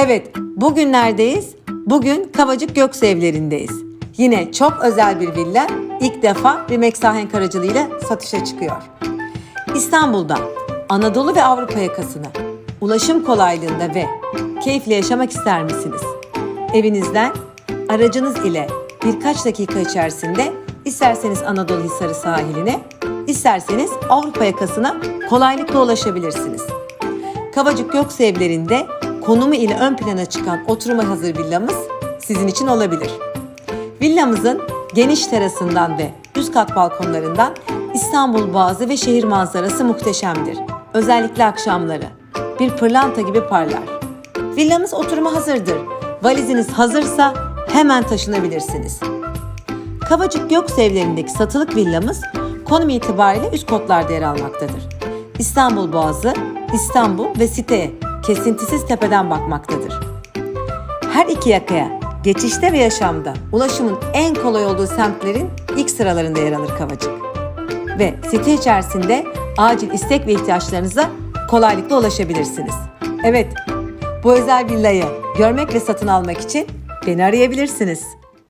Evet, bugün neredeyiz? Bugün Kavacık Göksu evlerindeyiz. Yine çok özel bir villa ilk defa Rimex Sahenk aracılığıyla satışa çıkıyor. İstanbul'da Anadolu ve Avrupa yakasını ulaşım kolaylığında ve keyifle yaşamak ister misiniz? Evinizden aracınız ile birkaç dakika içerisinde isterseniz Anadolu Hisarı sahiline, isterseniz Avrupa yakasına kolaylıkla ulaşabilirsiniz. Kavacık Göksu evlerinde konumu ile ön plana çıkan oturuma hazır villamız sizin için olabilir. Villamızın geniş terasından ve üst kat balkonlarından İstanbul Boğazı ve şehir manzarası muhteşemdir. Özellikle akşamları. Bir pırlanta gibi parlar. Villamız oturuma hazırdır. Valiziniz hazırsa hemen taşınabilirsiniz. Kavacık Göksu evlerindeki satılık villamız konum itibariyle üst kotlarda yer almaktadır. İstanbul Boğazı, İstanbul ve siteye kesintisiz tepeden bakmaktadır. Her iki yakaya geçişte ve yaşamda ulaşımın en kolay olduğu semtlerin ilk sıralarında yer alır Kavacık. Ve site içerisinde acil istek ve ihtiyaçlarınıza kolaylıkla ulaşabilirsiniz. Evet, bu özel villayı görmek ve satın almak için beni arayabilirsiniz.